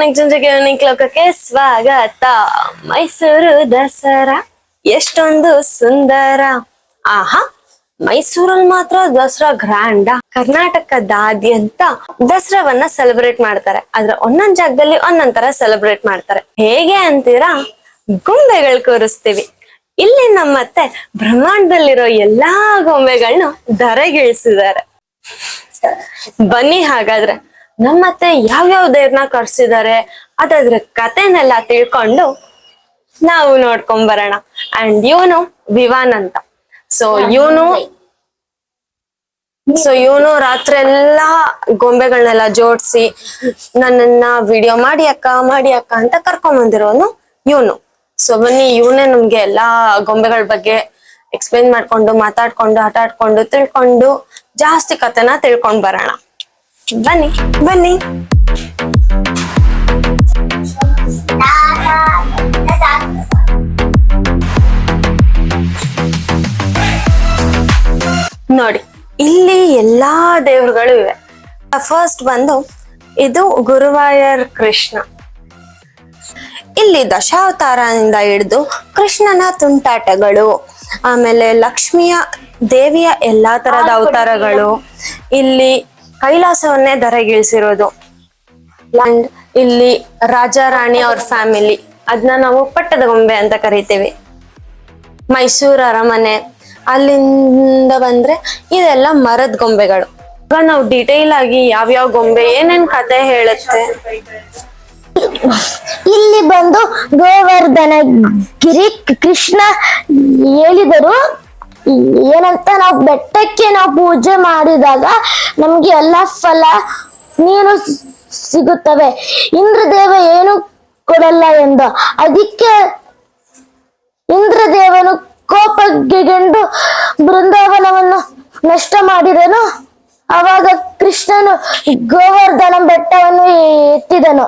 ಜೊತೆಗೆ ಯುನಿಕ್ ಲೋಕಕ್ಕೆ ಸ್ವಾಗತ. ಮೈಸೂರು ದಸರಾ. ಎಷ್ಟೊಂದು ಸುಂದರ. ಆಹಾ, ಮೈಸೂರಲ್ಲಿ ಮಾತ್ರ ದಸರಾ ಗ್ರ್ಯಾಂಡ ಕರ್ನಾಟಕದಾದ್ಯಂತ ದಸರಾವನ್ನ ಸೆಲೆಬ್ರೇಟ್ ಮಾಡ್ತಾರೆ. ಆದ್ರೆ ಒಂದೊಂದ್ ಜಾಗದಲ್ಲಿ ಒಂದೊಂದ್ ತರ ಸೆಲೆಬ್ರೇಟ್ ಮಾಡ್ತಾರೆ. ಹೇಗೆ ಅಂತೀರಾ? ಗೊಂಬೆಗಳು ಕೂರಿಸ್ತೀವಿ. ಇಲ್ಲಿ ನಮ್ಮತ್ತೆ ಬ್ರಹ್ಮಾಂಡದಲ್ಲಿರೋ ಎಲ್ಲಾ ಗೊಂಬೆಗಳನ್ನ ಧರೆಗಿಳಿಸಿದ್ದಾರೆ. ಬನ್ನಿ ಹಾಗಾದ್ರೆ. ನಮ್ಮತ್ತೆ ಯಾವ್ಯಾವ ದೇವ್ರನ್ನ ಕರ್ಸಿದ್ದಾರೆ ಅದಾದ್ರ ಕತೆನೆಲ್ಲ ತಿಳ್ಕೊಂಡು ನಾವು ನೋಡ್ಕೊಂಡ್ ಬರೋಣ. ಅಂಡ್ ಇವನು ವಿವಾನ್ ಅಂತ. ಸೊ ಇವನು ಸೊ ಇವನು ರಾತ್ರಿ ಎಲ್ಲಾ ಗೊಂಬೆಗಳನ್ನೆಲ್ಲ ಜೋಡ್ಸಿ, ನನ್ನನ್ನ ವಿಡಿಯೋ ಮಾಡಿ ಅಕ್ಕ ಮಾಡಿ ಅಕ್ಕ ಅಂತ ಕರ್ಕೊಂಡ್ ಬಂದಿರೋನು ಇವನು ಸೊ ಬನ್ನಿ ಇವನೇ ನಮ್ಗೆ ಎಲ್ಲಾ ಗೊಂಬೆಗಳ ಬಗ್ಗೆ ಎಕ್ಸ್ಪ್ಲೇನ್ ಮಾಡ್ಕೊಂಡು, ಮಾತಾಡ್ಕೊಂಡು ಆಟ ಆಡ್ಕೊಂಡು ತಿಳ್ಕೊಂಡು, ಜಾಸ್ತಿ ಕತೆನ ತಿಳ್ಕೊಂಡ್ ಬರೋಣ. ಬನ್ನಿ ಬನ್ನಿ. ನೋಡಿ, ಇಲ್ಲಿ ಎಲ್ಲಾ ದೇವ್ರುಗಳು ಇವೆ. ಫಸ್ಟ್ ಬಂದು, ಇದು ಗುರುವಾಯರ್ ಕೃಷ್ಣ. ಇಲ್ಲಿ ದಶಾವತಾರದಿಂದ ಹಿಡಿದು ಕೃಷ್ಣನ ತುಂಟಾಟಗಳು, ಆಮೇಲೆ ಲಕ್ಷ್ಮಿಯ ದೇವಿಯ ಎಲ್ಲಾ ತರದ ಅವತಾರಗಳು, ಇಲ್ಲಿ ಕೈಲಾಸವನ್ನೇ ಧರೆಗಿಳಿಸಿರೋದು. ಅಂಡ್ ಇಲ್ಲಿ ರಾಜ, ರಾಣಿ ಅವ್ರ ಫ್ಯಾಮಿಲಿ ಅದನ್ನ ನಾವು ಪಟ್ಟದ ಗೊಂಬೆ ಅಂತ ಕರಿತೀವಿ. ಮೈಸೂರು ಅರಮನೆ. ಅಲ್ಲಿಂದ ಬಂದ್ರೆ ಇದೆಲ್ಲ ಮರದ ಗೊಂಬೆಗಳು. ನಾವು ಡಿಟೈಲ್ ಆಗಿ ಯಾವ್ಯಾವ ಗೊಂಬೆ, ಏನೇನ್ ಕತೆ ಹೇಳುತ್ತೆ? ಇಲ್ಲಿ ಬಂದು ಗೋವರ್ಧನ ಗಿರಿ ಕೃಷ್ಣ ಹೇಳಿದರು. ಏನಂತ ನಾವು ಬೆಟ್ಟಕ್ಕೆ ನಾವು ಪೂಜೆ ಮಾಡಿದಾಗ ನಮ್ಗೆ ಎಲ್ಲ ಫಲ ನೀನು ಸಿಗುತ್ತವೆ. ಇಂದ್ರದೇವ ಏನು ಕೊಡಲ್ಲ ಎಂದ. ಅದಕ್ಕೆ ಇಂದ್ರದೇವನು ಕೋಪಗೆಗೆಂಡು ಬೃಂದಾವನವನ್ನು ನಷ್ಟ ಮಾಡಿದನು. ಅವಾಗ ಕೃಷ್ಣನು ಗೋವರ್ಧನ ಬೆಟ್ಟವನ್ನು ಎತ್ತಿದನು.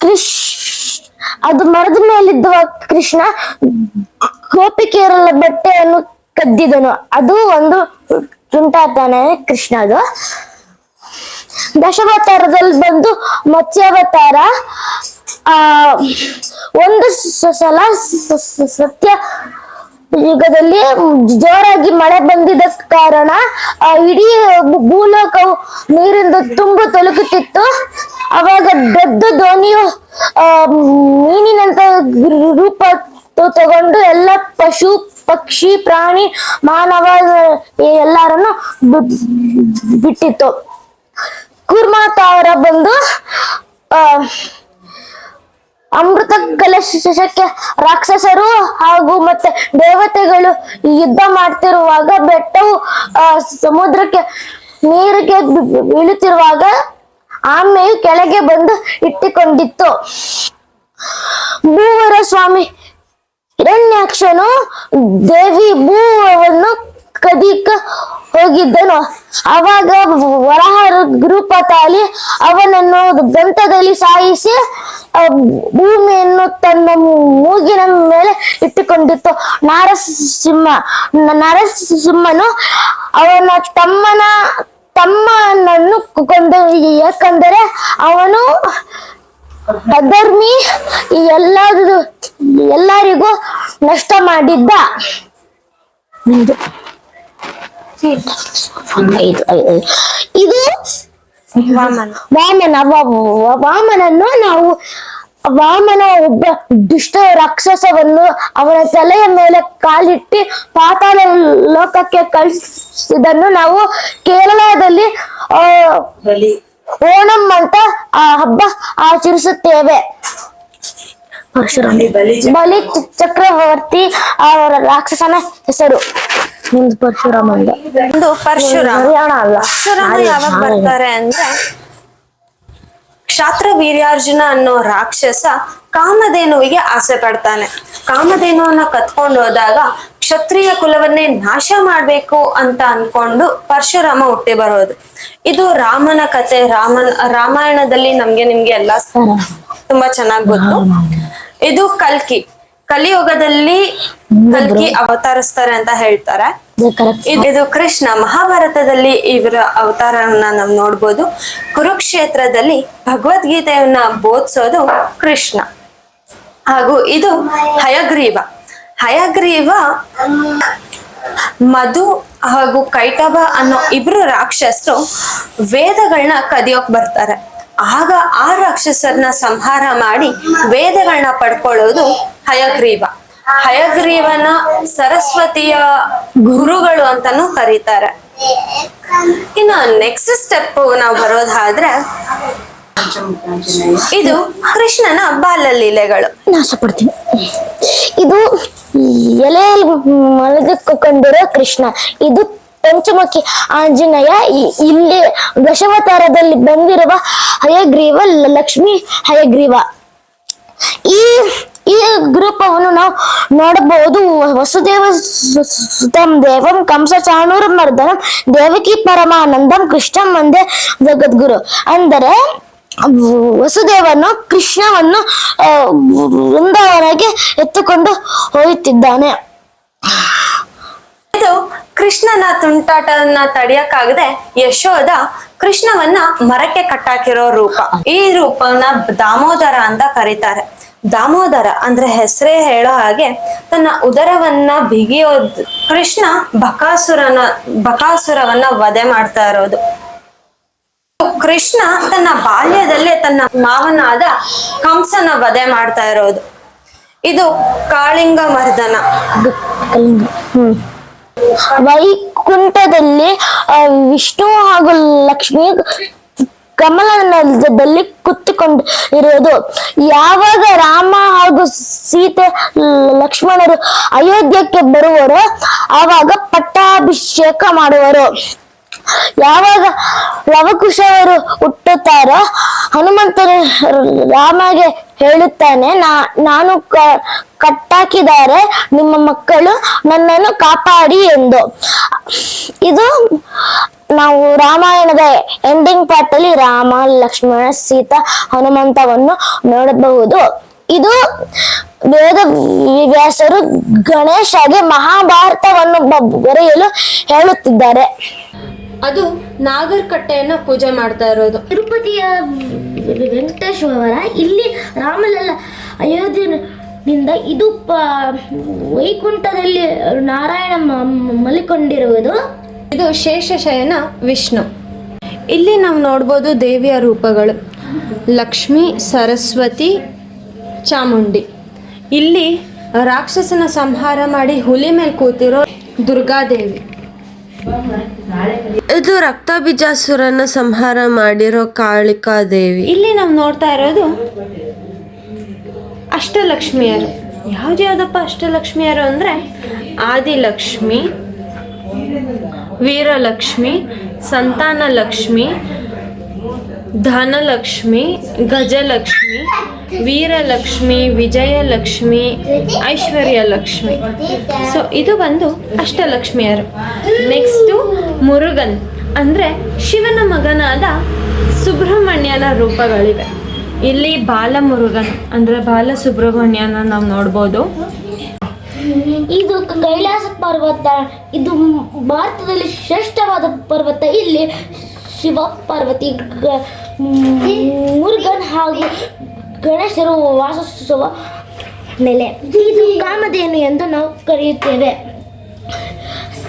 ಕೃಷ್ ಅದು ಮರದ ಮೇಲಿದ್ದ ಕೃಷ್ಣ ಗೋಪಿಕೆಯರ ಬಟ್ಟೆಯನ್ನು ಕದ್ದಿದನು. ಅದು ಒಂದು ತುಂಟಾತನ ಕೃಷ್ಣ ಅದು. ದಶಾವತಾರದಲ್ಲಿ ಬಂದು ಮತ್ಸ್ಯಾವತಾರ. ಆ, ಒಂದು ಸಲ ಸತ್ಯ ಯುಗದಲ್ಲಿ ಜೋರಾಗಿ ಮಳೆ ಬಂದಿದ್ದ ಕಾರಣ, ಆ, ಇಡೀ ಭೂಲೋಕವು ನೀರಿಂದ ತುಂಬು ತೊಲಗುತ್ತಿತ್ತು. ಅವಾಗ ದೊಡ್ಡ ಧ್ವನಿಯು ಆ ಮೀನಿನಂತ ರೂಪ ತಗೊಂಡು ಎಲ್ಲ ಪಶು, ಪಕ್ಷಿ, ಪ್ರಾಣಿ, ಮಾನವ ಎಲ್ಲಾರನ್ನು ಬಿಟ್ಟಿತ್ತು. ಕುರ್ಮಾತ ಅವರ ಬಂದು ಅಮೃತ ಕಲಶಕ್ಕೆ ರಾಕ್ಷಸರು ಹಾಗೂ ಮತ್ತೆ ದೇವತೆಗಳು ಯುದ್ಧ ಮಾಡ್ತಿರುವಾಗ ಬೆಟ್ಟವು ಸಮುದ್ರಕ್ಕೆ, ನೀರಿಗೆ ಬೀಳುತ್ತಿರುವಾಗ ಆಮೆಯು ಕೆಳಗೆ ಬಂದು ಇಟ್ಟಿಕೊಂಡಿತ್ತು. ಮೂವರ ಸ್ವಾಮಿ ಹಿರಣ್ಯಾಕ್ಷನು ದೇವಿ ಭೂವನ್ನು ಕದಿಕ ಹೋಗಿದ್ದನು. ಅವಾಗ ವರಹ ರೂಪ ತಾಳಿ ಅವನನ್ನು ದಂತದಲ್ಲಿ ಸಾಯಿಸಿ ಭೂಮಿಯನ್ನು ತನ್ನ ಮೂಗಿನ ಮೇಲೆ ಇಟ್ಟುಕೊಂಡಿತ್ತು. ನಾರಸಿಂಹ, ನರಸಿಂಹನು ಅವನ ತಮ್ಮನ, ತಮ್ಮನನ್ನು ಕೊಂದ ಯಾಕಂದರೆ ಅವನು ಅಧರ್ಮಿ ಎಲ್ಲದು ಎಲ್ಲರಿಗೂ ನಷ್ಟ ಮಾಡಿದ್ದ. ಇದು ವಾಮನ. ವಾಮನನ್ನು ನಾವು ವಾಮನ ಒಬ್ಬ ದುಷ್ಟ ರಾಕ್ಷಸವನ್ನು ಅವನ ತಲೆಯ ಮೇಲೆ ಕಾಲಿಟ್ಟಿ ಪಾತಾಳ ಲೋಕಕ್ಕೆ ಕಳಿಸಿದನ್ನು ನಾವು ಕೇರಳದಲ್ಲಿ ಓಣಂ ಅಂತ ಆ ಹಬ್ಬ ಆಚರಿಸುತ್ತೇವೆ. ಪರಶುರಾಮ ಬಲಿ ಚಕ್ರವರ್ತಿ ಅವರ ರಾಕ್ಷಸನ ಹೆಸರು. ಒಂದು ಪರಶುರಾಮ ಅಂತ. ಒಂದು ಪರಶುರಾಮ. ಅಲ್ಲ. ಪರಶುರಾಮ ಯಾವಾಗ ಬರ್ತಾರೆ ಅಂದ್ರೆ ಕ್ಷಾತ್ರ ವೀರ್ಯಾರ್ಜುನ ಅನ್ನೋ ರಾಕ್ಷಸ ಕಾಮಧೇನುವಿಗೆ ಆಸೆ ಪಡ್ತಾನೆ. ಕಾಮಧೇನುವನ್ನ ಕತ್ಕೊಂಡು ಹೋದಾಗ ಕ್ಷತ್ರಿಯ ಕುಲವನ್ನೇ ನಾಶ ಮಾಡ್ಬೇಕು ಅಂತ ಅನ್ಕೊಂಡು ಪರಶುರಾಮ ಹುಟ್ಟಿ ಬರೋದು. ಇದು ರಾಮನ ಕತೆ. ರಾಮನ್ ರಾಮಾಯಣದಲ್ಲಿ ನಮ್ಗೆ ನಿಮ್ಗೆ ಎಲ್ಲಾ ತುಂಬಾ ಚೆನ್ನಾಗ್ ಗೊತ್ತು. ಇದು ಕಲ್ಕಿ. ಕಲಿಯುಗದಲ್ಲಿ ಕಲ್ಕಿ ಅವತರಿಸ್ತಾರೆ ಅಂತ ಹೇಳ್ತಾರೆ. ಇದು ಕೃಷ್ಣ ಮಹಾಭಾರತದಲ್ಲಿ ಇವರ ಅವತಾರವನ್ನ ನಾವು ನೋಡ್ಬೋದು. ಕುರುಕ್ಷೇತ್ರದಲ್ಲಿ ಭಗವದ್ಗೀತೆಯನ್ನ ಬೋಧಿಸೋದು ಕೃಷ್ಣ. ಹಾಗೂ ಇದು ಹಯಗ್ರೀವ. ಹಯಗ್ರೀವ, ಮಧು ಹಾಗೂ ಕೈಟಭ ಅನ್ನೋ ಇಬ್ರು ರಾಕ್ಷಸರು ವೇದಗಳನ್ನ ಕದಿಯೋಕ್ ಬರ್ತಾರೆ. ಆಗ ಆ ರಾಕ್ಷಸರನ್ನ ಸಂಹಾರ ಮಾಡಿ ವೇದಗಳನ್ನ ಪಡ್ಕೊಳ್ಳೋದು ಹಯಗ್ರೀವ. ಹಯಗ್ರೀವನ ಸರಸ್ವತಿಯ ಗುರುಗಳು ಅಂತಾನೂ ಕರೀತಾರೆ. ಇನ್ನು ನೆಕ್ಸ್ಟ್ ಸ್ಟೆಪ್ ನಾವು ಬರೋದಾದ್ರೆ ಇದು ಕೃಷ್ಣನ ಬಾಲಲೀಲೆಗಳು ನಾಶ ಪಡ್ತೀನಿ. ಇದು ಎಲೆಯಲ್ಲಿ ಮಲಗಿಕೊಂಡಿರೋ ಕೃಷ್ಣ. ಇದು ಪಂಚಮುಖಿ ಆಂಜನೇಯ. ಇಲ್ಲಿ ದಶಾವತಾರದಲ್ಲಿ ಬಂದಿರುವ ಹಯಗ್ರೀವ ಲಕ್ಷ್ಮಿ ಹಯಗ್ರೀವ. ಈ ಈ ಗ್ರೂಪವನ್ನು ನಾವು ನೋಡಬಹುದು. ವಸುದೇವ ಸುತಂ ದೇವಂ ಕಂಸ ಚಾಣೂರ ಮರ್ದನಂ ದೇವಕಿ ಪರಮಾನಂದಂ ಕೃಷ್ಣಂ ಒಂದೇ ಜಗದ್ಗುರು. ಅಂದರೆ ವಸುದೇವನು ಕೃಷ್ಣವನ್ನು ವೃಂದಾವನಕ್ಕೆ ಎತ್ತುಕೊಂಡು ಹೋಗುತ್ತಿದ್ದಾನೆ ಇದು ಕೃಷ್ಣನ ತುಂಟಾಟವನ್ನ ತಡೆಯಕ್ಕಾಗದೆ ಯಶೋದ ಕೃಷ್ಣವನ್ನ ಮರಕ್ಕೆ ಕಟ್ಟಾಕಿರೋ ರೂಪ. ಈ ರೂಪವನ್ನ ದಾಮೋದರ ಅಂತ ಕರೀತಾರೆ. ದಾಮೋದರ ಅಂದ್ರೆ ಹೆಸರೇ ಹೇಳೋ ಹಾಗೆ ತನ್ನ ಉದರವನ್ನ ಬಿಗಿಯೋದ್ ಕೃಷ್ಣ ಬಕಾಸುರನ, ಬಕಾಸುರವನ್ನ ವಧೆ ಮಾಡ್ತಾ ಇರೋದು. ಕೃಷ್ಣ ತನ್ನ ಬಾಲ್ಯದಲ್ಲೇ ತನ್ನ ಮಾವನಾದ ಕಂಸನ ವಧೆ ಮಾಡ್ತಾ ಇರೋದು. ಇದು ಕಾಳಿಂಗ ಮರ್ದನ. ವೈಕುಂಠದಲ್ಲಿ ವಿಷ್ಣು ಹಾಗೂ ಲಕ್ಷ್ಮಿ ಕಮಲದಲ್ಲಿ ಕುತ್ತುಕೊಂಡು ಇರೋದು ಯಾವಾಗ ರಾಮ ಹಾಗೂ ಸೀತೆ, ಲಕ್ಷ್ಮಣರು ಅಯೋಧ್ಯಕ್ಕೆ ಬರುವರೋ, ಆವಾಗ ಪಟ್ಟಾಭಿಷೇಕ ಮಾಡುವರು. ಯಾವಾಗ ಲವಕುಶವರು ಹುಟ್ಟುತ್ತಾರೋ ಹನುಮಂತನು ರಾಮಗೆ ಹೇಳುತ್ತಾನೆ, ನಾ, ನಾನು ಕಟ್ಟಾಕಿದ್ದಾರೆ, ನಿಮ್ಮ ಮಕ್ಕಳು ನನ್ನನ್ನು ಕಾಪಾಡಿ ಎಂದು. ಇದು ನಾವು ರಾಮಾಯಣದ ಎಂಡಿಂಗ್ ಪಾರ್ಟ್ ರಾಮ, ಲಕ್ಷ್ಮಣ, ಸೀತಾ, ಹನುಮಂತವನ್ನು ನೋಡಬಹುದು. ಇದು ವೇದ ವ್ಯಾಸರು ಗಣೇಶಗೆ ಮಹಾಭಾರತವನ್ನು ಬರೆಯಲು ಹೇಳುತ್ತಿದ್ದಾರೆ. ಅದು ನಾಗರಕಟ್ಟೆಯನ್ನ ಪೂಜೆ ಮಾಡ್ತಾ ಇರೋದು. ತಿರುಪತಿಯ ವೆಂಕಟೇಶ್ವರ ಇಲ್ಲಿ ರಾಮಲಲ್ಲ ಅಯೋಧ್ಯೆಯಿಂದ ಇದು ವೈಕುಂಠದಲ್ಲಿ ನಾರಾಯಣ ಮಲಿಕೊಂಡಿರುವುದು. ಇದು ಶೇಷಶಯನ ವಿಷ್ಣು. ಇಲ್ಲಿ ನಾವು ನೋಡ್ಬೋದು ದೇವಿಯ ರೂಪಗಳು. ಲಕ್ಷ್ಮಿ ಸರಸ್ವತಿ ಚಾಮುಂಡಿ. ಇಲ್ಲಿ ರಾಕ್ಷಸನ ಸಂಹಾರ ಮಾಡಿ ಹುಲಿ ಮೇಲೆ ಕೂತಿರೋ ದುರ್ಗಾದೇವಿ. ಇದು ರಕ್ತಬೀಜಾಸುರನ ಸಂಹಾರ ಮಾಡಿರೋ ಕಾಳಿಕಾ ದೇವಿ. ಇಲ್ಲಿ ನಾವು ನೋಡ್ತಾ ಇರೋದು ಅಷ್ಟಲಕ್ಷ್ಮಿಯರು. ಯಾವ್ದು ಯಾವ್ದಪ್ಪ ಅಷ್ಟಲಕ್ಷ್ಮಿಯರು ಅಂದ್ರೆ ಆದಿಲಕ್ಷ್ಮಿ, ವೀರಲಕ್ಷ್ಮಿ ಸಂತಾನ ಲಕ್ಷ್ಮಿ ಧನಲಕ್ಷ್ಮಿ, ಗಜಲಕ್ಷ್ಮಿ ವೀರಲಕ್ಷ್ಮಿ, ವಿಜಯಲಕ್ಷ್ಮಿ ಐಶ್ವರ್ಯ ಲಕ್ಷ್ಮಿ ಸೊ ಇದು ಬಂದು ಅಷ್ಟಲಕ್ಷ್ಮಿಯರು. ನೆಕ್ಸ್ಟು ಮುರುಗನ್. ಅಂದರೆ ಶಿವನ ಮಗನಾದ ಸುಬ್ರಹ್ಮಣ್ಯನ ರೂಪಗಳಿವೆ. ಇಲ್ಲಿ ಬಾಲಮುರುಗನ್, ಅಂದರೆ ಬಾಲ ಸುಬ್ರಹ್ಮಣ್ಯನ ನಾವು ನೋಡ್ಬೋದು. ಇದು ಕೈಲಾಸ ಪರ್ವತ, ಇದು ಭಾರತದಲ್ಲಿ ಶ್ರೇಷ್ಠವಾದ ಪರ್ವತ. ಇಲ್ಲಿ ಶಿವ, ಪಾರ್ವತಿ ಮುರುಗನ್ ಹಾಗೂ ಗಣೇಶರು ವಾಸಿಸುವ ನೆಲೆ ಇದು ಕಾಮಧೇನು ಎಂದು ನಾವು ಕರೆಯುತ್ತೇವೆ.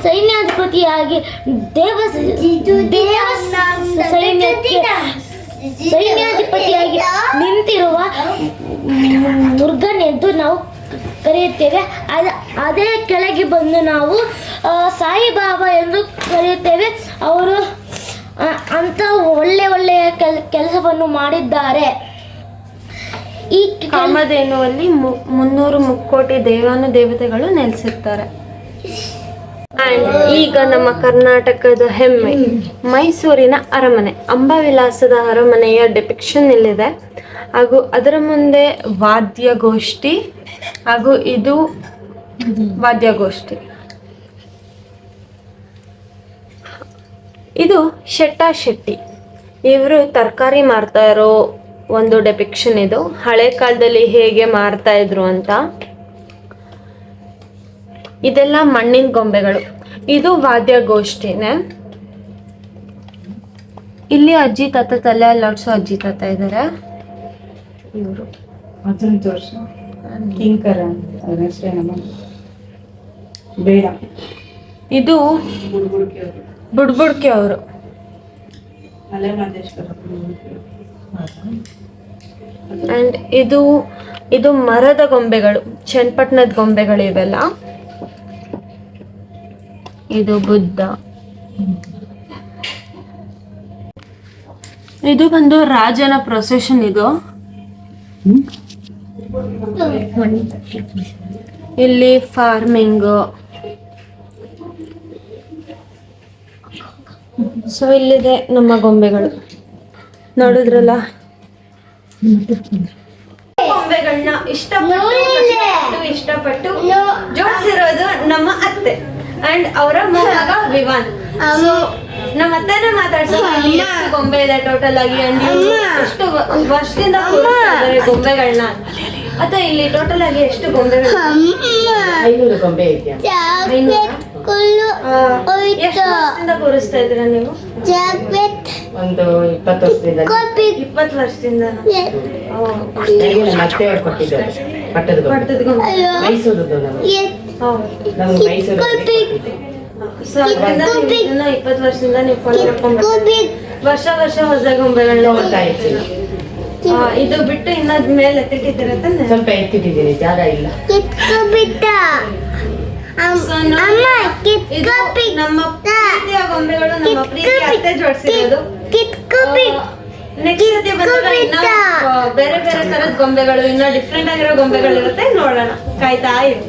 ಸೈನ್ಯಾಧಿಪತಿಯಾಗಿ ದೇವ ದೇವ ಸೈನ್ಯಕ್ಕೆ ಸೈನ್ಯಾಧಿಪತಿಯಾಗಿ ನಿಂತಿರುವ ದುರ್ಗನೆಂದು ನಾವು ಕರೆಯುತ್ತೇವೆ. ಅದ ಅದೇ ಕೆಳಗೆ ಬಂದು ನಾವು ಸಾಯಿಬಾಬಾ ಎಂದು ಕರೆಯುತ್ತೇವೆ. ಅವರು ಅಂತ ಒಳ್ಳೆ ಒಳ್ಳೆಯ ಕೆಲ್ ಕೆಲಸವನ್ನು ಮಾಡಿದ್ದಾರೆ. ಈ ಕಾಮಧೇನುವಲ್ಲಿ ಮುನ್ನೂರು ಮುಕ್ಕೋಟಿ ದೇವಾನು ದೇವತೆಗಳು ನೆಲೆಸಿರ್ತಾರೆ. ಈಗ ನಮ್ಮ ಕರ್ನಾಟಕದ ಹೆಮ್ಮೆ, ಮೈಸೂರಿನ ಅರಮನೆ, ಅಂಬಾವಿಲಾಸದ ಅರಮನೆಯ ಡಿಪಿಕ್ಷನ್ ಇಲ್ಲಿದೆ. ಹಾಗೂ ಅದರ ಮುಂದೆ ವಾದ್ಯಗೋಷ್ಠಿ, ಹಾಗೂ ಇದು ವಾದ್ಯಗೋಷ್ಠಿ. ಇದು ಶೆಟ್ಟ ಶೆಟ್ಟಿ ಇವರು ತರಕಾರಿ ಮಾರ್ತಾ ಇರೋ ಒಂದು ಡೆಪಿಕ್ಷನ್ ಇದು. ಹಳೆ ಕಾಲದಲ್ಲಿ ಹೇಗೆ ಮಾರ್ತಾ ಇದ್ರು ಅಂತ. ಇದೆಲ್ಲ ಮಣ್ಣಿನ ಗೊಂಬೆಗಳು. ಇದು ವಾದ್ಯಗೋಷ್ಠಿನೇ. ಇಲ್ಲಿ ಅಜ್ಜಿ ತಾತ ತಲೆ ಅಲ್ಲಾಡ್ಸೋ ಅಜ್ಜಿ ತಾತ ಇದ್ದಾರೆ ಇವರು. ಬೇಡ. ಇದು ಬುಡ್ಬುಡ್ಕೆ ಅವರು. ಅಂಡ್ ಇದು ಇದು ಮರದ ಗೊಂಬೆಗಳು, ಚನ್ನಪಟ್ಟಣದ ಗೊಂಬೆಗಳು ಇವೆಲ್ಲ. ಇದು ಬುದ್ಧ. ಇದು ಬಂದು ರಾಜನ ಪ್ರೊಸೆಷನ್ ಇದು. ಇಲ್ಲಿ ಫಾರ್ಮಿಂಗ್ ಸೊ ಇಲ್ಲಿದೆ ನಮ್ಮ ಗೊಂಬೆಗಳು. ನೋಡಿದ್ರಲ್ಲ? ಗೊಂಬೆಗಳನ್ನ ಇಷ್ಟಪಟ್ಟು ಇಷ್ಟಪಟ್ಟು ಜೋಡಿಸಿರೋದು ನಮ್ಮ ಅತ್ತೆ ಅಂಡ್ ಅವರ ಮೊಮ್ಮಗ ವಿವಾನ್. ಸೊ ನಮ್ಮ ಅತ್ತೆನ ಮಾತಾಡ್ಸೋದು ಗೊಂಬೆ ಇದೆ ಟೋಟಲ್ ಆಗಿ ಅಂಡ್ ಎಷ್ಟು ವರ್ಷದಿಂದ ಗೊಂಬೆಗಳನ್ನ ಅತ್ತ ಇಲ್ಲಿ ಟೋಟಲ್ ಆಗಿ ಎಷ್ಟು ಗೊಂಬೆಗಳು ಐನೂರು ಗೊಂಬೆ ಇದೆಯಾ ಆ, ಎಷ್ಟು ವರ್ಷದಿಂದ ಕೂರಿಸ್ತಾ ಇದ್ದೀರಾ ನೀವು? ಒಂದು ಇಪ್ಪತ್ತು ವರ್ಷದಿಂದ. ಇಪ್ಪತ್ತು ವರ್ಷದಿಂದ? ಅವ್ರು ಕೊಟ್ಟಿದ್ದಾರೆ. ಪಟ್ಟದ ಪಟ್ಟದ ಮೈಸೂರದ್ದು ನಮ್ಗೆ ಮೈಸೂರು ಇದನ್ನ ಇಪ್ಪತ್ತು ವರ್ಷದಿಂದ ನೀವು ವರ್ಷ ವರ್ಷ ಹೊಸ ಗೊಂಬೆಗಳನ್ನ ಹೋಗ್ತಾ ಇರ್ತೀನಿ. ಆ, ಇದು ಬಿಟ್ಟು ಇನ್ನದ್ ಮೇಲೆ ಎತ್ತಿಟ್ಟಿದ್ದೀರ ತಾನೆ? ಸ್ವಲ್ಪ ಎತ್ತಿಟ್ಟಿದ್ದೀನಿ ಜಾಗ ಇಲ್ಲ. ಬಿಟ್ಟ ನಮ್ಮ ಪ್ರೀತಿಯ ಗೊಂಬೆಗಳು ನಮ್ಮ ಪ್ರೀತಿಯ ಅತ್ತೆ ಜೋಡಿಸಿರೋದು. ನೆಕ್ಸ್ಟ್ ಸತಿ ಬಂದಾಗ ಇನ್ನ ಬೇರೆ ಬೇರೆ ತರದ ಗೊಂಬೆಗಳು ಇನ್ನ ಡಿಫ್ರೆಂಟ್ ಆಗಿರೋ ಗೊಂಬೆಗಳು ಇರುತ್ತೆ ನೋಡೋಣ. ಕಾಯ್ತಾ ಇರಿ.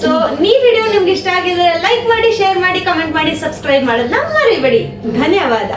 ಸೊ ಈ ವಿಡಿಯೋ ನಿಮ್ಗೆ ಇಷ್ಟ ಆಗಿದ್ರೆ ಲೈಕ್ ಮಾಡಿ ಶೇರ್ ಮಾಡಿ ಕಮೆಂಟ್ ಮಾಡಿ ಸಬ್ಸ್ಕ್ರೈಬ್ ಮಾಡೋದನ್ನ ಮರಿಬೇಡಿ. ಧನ್ಯವಾದ.